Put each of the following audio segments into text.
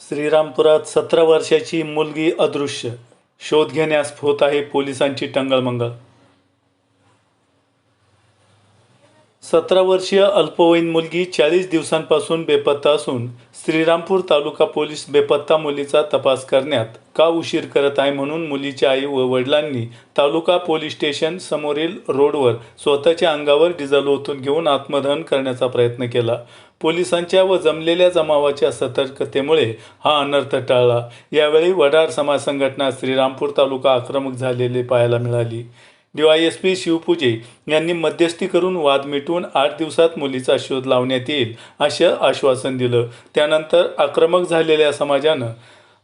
श्रीरामपुरात सतरा वर्षाची मुलगी अदृश्य. शोध घेण्यास होत आहे पोलिसांची टंगळमंगळ सतरा वर्षीय अल्पवयीन मुलगी चाळीस दिवसांपासून बेपत्ता असून श्रीरामपूर तालुका पोलीस बेपत्ता मुलीचा तपास करण्यात का उशीर करत आहे म्हणून मुलीच्या आई व वडिलांनी तालुका पोलीस स्टेशन समोरील रोडवर स्वतःच्या अंगावर डिझेल ओतून घेऊन आत्मदहन करण्याचा प्रयत्न केला. पोलिसांच्या व जमलेल्या जमावाच्या सतर्कतेमुळे हा अनर्थ टाळला. यावेळी वडार समाज संघटना श्रीरामपूर तालुका आक्रमक झालेले पाहायला मिळाली. डीवायएसपी शिवपूजे यांनी मध्यस्थी करून वाद मिटवून आठ दिवसात मुलीचा शोध लावण्यात येईल असे आश्वासन दिलं. त्यानंतर आक्रमक झालेल्या समाजानं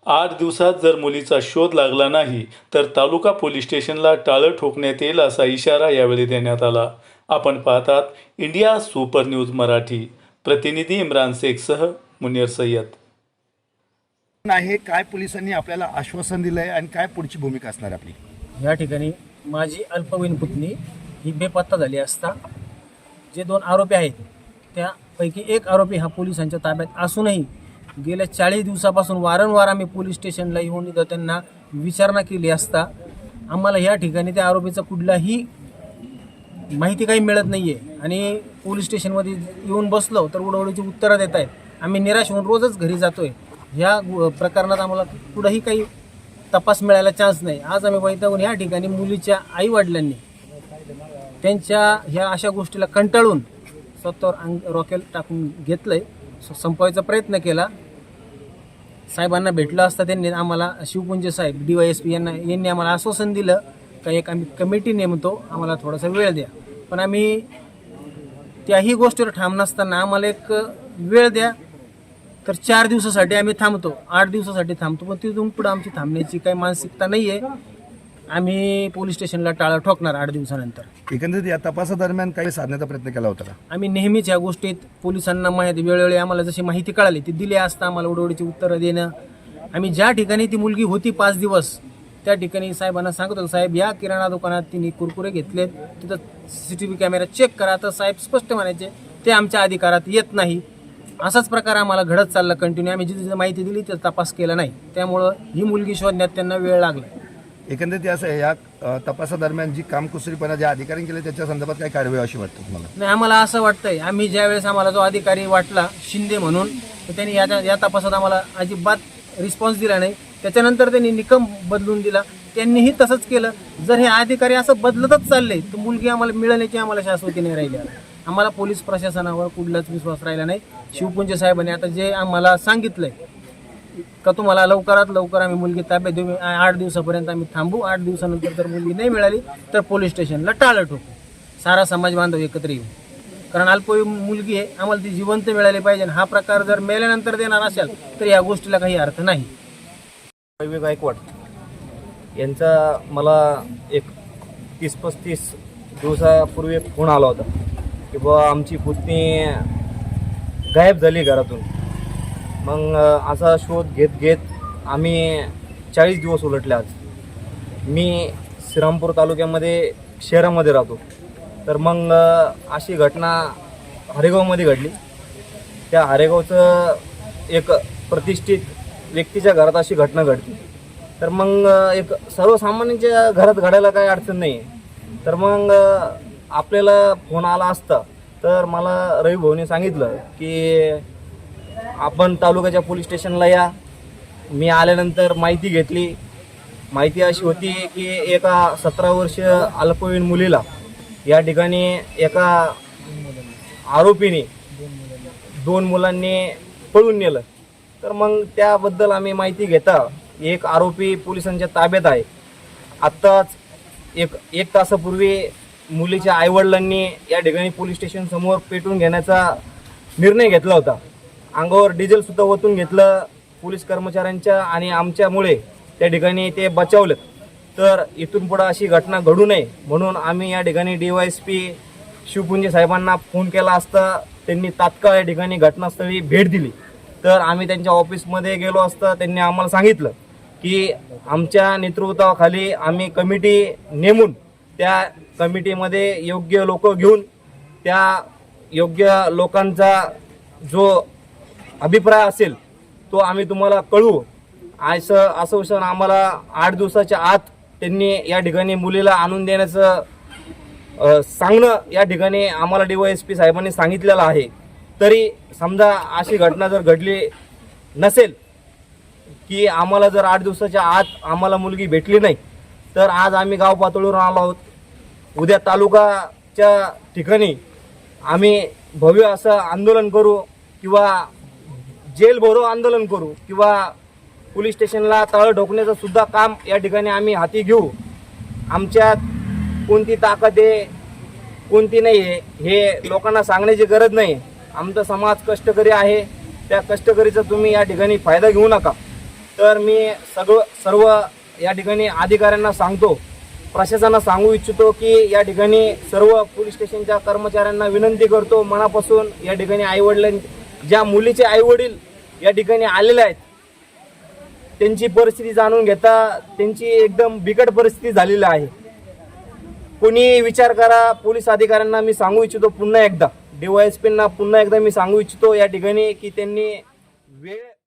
आठ दिवसात जर मुलीचा शोध लागला नाही तर तालुका पोलीस स्टेशनला टाळं ठोकण्यात येईल असा इशारा यावेळी देण्यात आला. आपण पाहतात इंडिया सुपर न्यूज मराठी. प्रतिनिधी इम्रान शेखसह मुनीर सय्यद. आहे काय पोलिसांनी आपल्याला आश्वासन दिलंय आणि काय पुढची भूमिका असणार आपली? या ठिकाणी माझी अल्पवयीन पुतणी ही बेपत्ता झाली असता जे दोन आरोपी आहेत त्यापैकी एक आरोपी हा पोलिसांच्या ताब्यात असूनही गेल्या चाळीस दिवसापासून वारंवार आम्ही पोलीस स्टेशनला येऊन त्यांना विचारणा केली असता आम्हाला या ठिकाणी त्या आरोपीचा कुठलाही माहिती काही मिळत नाही आहे आणि पोलीस स्टेशनमध्ये येऊन बसलो तर उडवडीची उत्तरं देत आहेत आम्ही निराश होऊन रोजच घरी जातोय. ह्या प्रकरणात आम्हाला कुठंही काही तपास मिळायला चान्स नाही. आज आम्ही वैतागून ह्या ठिकाणी मुलीच्या आईवडिलांनी त्यांच्या ह्या अशा गोष्टीला कंटाळून स्वतःवर अंग रॉकेल टाकून घेतलंय. स- संपवायचा प्रयत्न केला. साहेबांना भेटलं असता त्यांनी आम्हाला शिवपुंजे साहेब डी वाय एस पी यांना यांनी आम्हाला आश्वासन दिलं का एक आम्ही कमिटी नेमतो आम्हाला थोडासा वेळ द्या. पण आम्ही त्याही गोष्टीवर ठाम नसताना आम्हाला एक वेळ द्या. तर चार दिवसासाठी आम्ही थांबतो. आठ दिवसासाठी थांबतो पण तिथून पुढे आमची थांबण्याची काही मानसिकता नाही आहे आम्ही पोलीस स्टेशनला टाळं ठोकणार आठ दिवसानंतर. एकंदरीत या तपासादरम्यान काही साधण्याचा प्रयत्न केला होता का? आम्ही नेहमीच या गोष्टीत पोलिसांना माहिती वेळोवेळी आम्हाला जशी माहिती कळाली ती दिली असता आम्हाला उडवडीची उत्तरं देणं. आम्ही ज्या ठिकाणी ती मुलगी होती पाच दिवस त्या ठिकाणी साहेबांना सांगत होतो साहेब या किराणा दुकानात तिने कुरकुरे घेतलेत. तिथं C T V camera check करा. तर साहेब स्पष्ट म्हणायचे ते आमच्या अधिकारात येत नाही. असाच प्रकार आम्हाला घडत चालला कंटिन्यू आम्ही जिथे जिथे माहिती दिली तर तपास केला नाही. त्यामुळं ही मुलगी शोधण्यात त्यांना वेळ लागला. एकंदरीत असं आहे, या अ, तपासादरम्यान जी कामकुसरीपणा ज्या अधिकाऱ्यांनी केले त्याच्या संदर्भात काय कारवाई अशी वाटतं तुम्हाला? नाही आम्हाला असं वाटतंय. आम्ही ज्या वेळेस आम्हाला जो अधिकारी वाटला शिंदे म्हणून तर त्यांनी या या तपासात आम्हाला अजिबात रिस्पॉन्स दिला नाही. त्याच्यानंतर त्यांनी निकम बदलून दिला. त्यांनीही तसंच केलं. जर हे अधिकारी असं बदलतच चालले तर मुलगी आम्हाला मिळण्याची आम्हाला शाश्वती नाही राहिली आता. आम्हाला पोलीस प्रशासनावर कुठलाच विश्वास राहिला नाही. शिवपुंजे साहेबांनी आता जे आम्हाला सांगितलंय का तुम्हाला लवकरात लवकर आम्ही मुलगी ताब्यात देऊ. आठ दिवसापर्यंत आम्ही थांबू. आठ दिवसानंतर जर मुलगी नाही मिळाली तर पोलीस स्टेशनला टाळं ठोकू. सारा समाज बांधव एकत्र येऊ. कारण अल्पवयीन मुलगी आहे आम्हाला ती जिवंत मिळाली पाहिजे. हा प्रकार जर मेल्यानंतर देणार असेल तर या गोष्टीला काही अर्थ नाही. रवी गायकवाड यांचा मला एक तीस पस्तीस दिवसापूर्वी एक फोन आला होता. की बुवा आमची पुतणी गायब झाली घरातून. मग असा शोध घेत घेत आम्ही चाळीस दिवस उलटले आज. मी श्रीरामपूर तालुक्यामध्ये शहरामध्ये राहतो. तर मग अशी घटना हरेगावमध्ये घडली. त्या हरेगावचं एक प्रतिष्ठित व्यक्तीच्या घरात अशी घटना घडते तर मग एक सर्वसामान्यांच्या घरात घडायला काही अडचण नाही तर मग आपल्याला फोन आला असता तर मला रवी भाऊने सांगितलं की आपण तालुक्याच्या पोलीस स्टेशनला या. मी आल्यानंतर माहिती घेतली. माहिती अशी होती की एका सतरा वर्ष अल्पवयीन मुलीला या ठिकाणी एका आरोपीने दोन मुलांनी पळून नेलं. तर मग त्याबद्दल आम्ही माहिती घेता एक आरोपी पोलिसांच्या ताब्यात आहे. आत्ताच एक एक तासापूर्वी मुलीच्या आईवडिलांनी या ठिकाणी पोलीस स्टेशन समोर पेटून घेण्याचा निर्णय घेतला होता. अंगावर डिझेल सुद्धा ओतून घेतलं पोलीस कर्मचाऱ्यांच्या आणि आमच्यामुळे त्या ठिकाणी ते बचावलं. तर इथून पुढं अशी घटना घडू नये म्हणून आम्ही या ठिकाणी D Y S P Shivpunje साहेबांना फोन केला असता त्यांनी तात्काळ या ठिकाणी घटनास्थळी भेट दिली. तर आम्ही त्यांच्या ऑफिसमध्ये गेलो असता त्यांनी आम्हाला सांगितलं की आमच्या नेतृत्वाखाली आम्ही कमिटी नेमून त्या कमिटीमध्ये योग्य लोक घेऊन त्या योग्य लोकांचा जो अभिप्राय असेल तो आम्ही तुम्हाला कळवू. असं असं आम्हाला आठ दिवसाच्या आत त्यांनी या ठिकाणी मुलीला आणून देण्याचं सांगणं या ठिकाणी आम्हाला डीवायएसपी साहेबांनी सांगितलेलं आहे. तरी समजा अशी घटना जर घडली नसेल की आम्हाला जर आठ दिवसाच्या आत आम्हाला मुलगी भेटली नाही तर आज आम्ही गाव पातळीवर आलो आहोत. उद्या तालुकाच्या ठिकाणी आम्ही भव्य असं आंदोलन करू किंवा जेल भरो आंदोलन करू किंवा पोलीस स्टेशनला तळ ढोकण्याचं सुद्धा काम या ठिकाणी आम्ही हाती घेऊ. आमच्यात कोणती ताकद आहे कोणती नाही आहे हे लोकांना सांगण्याची गरज नाही. आमचा समाज कष्टकरी आहे. त्या कष्टकरीचा तुम्ही या ठिकाणी फायदा घेऊ नका. तर मी सगळं सर्व या ठिकाणी अधिकाऱ्यांना सांगतो प्रशासनाला सांगू इच्छितो की या ठिकाणी सर्व पोलीस स्टेशनच्या कर्मचाऱ्यांना विनंती करतो मनापासून या ठिकाणी आईवडिलां ज्या मुलीचे आईवडील या ठिकाणी आलेले आहेत त्यांची परिस्थिती जाणून घेता त्यांची एकदम बिकट परिस्थिती झालेली आहे. कोणी विचार करा पोलीस अधिकाऱ्यांना मी सांगू इच्छितो पुन्हा एकदा डीवायएसपींना पुन्हा एकदा मी सांगू इच्छितो या ठिकाणी की त्यांनी वेळ